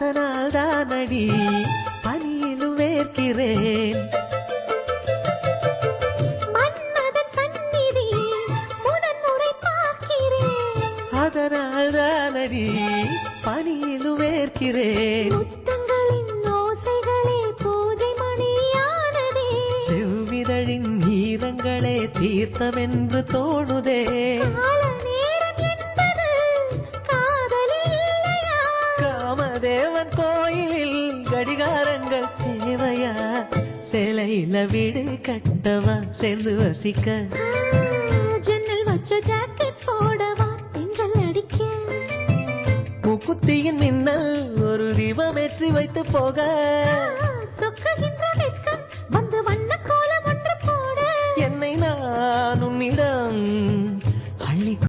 தானடி பனியிலும் வேர்க்கிறேன் அதனால் தானடி பனியிலும் வேர்க்கிறேன் முத்தங்களின் ஓசைகளே பூஜை மணியானதே. செவ்விதழின் ஈரங்களே தீர்த்தமென்று தோணுதே. காமதேவன் கோயிலில் கடிகாரங்கள் தேவையா சிலையில வீடு கட்டவா? சேர்ந்து வசிக்க. ஜன்னல் வச்ச ஜாக்கெட் போடவா? பெண்கள் அடிக்க. முக்குத்தியின் மின்னல் ஒரு தீபம் ஏற்றி வைத்து போக.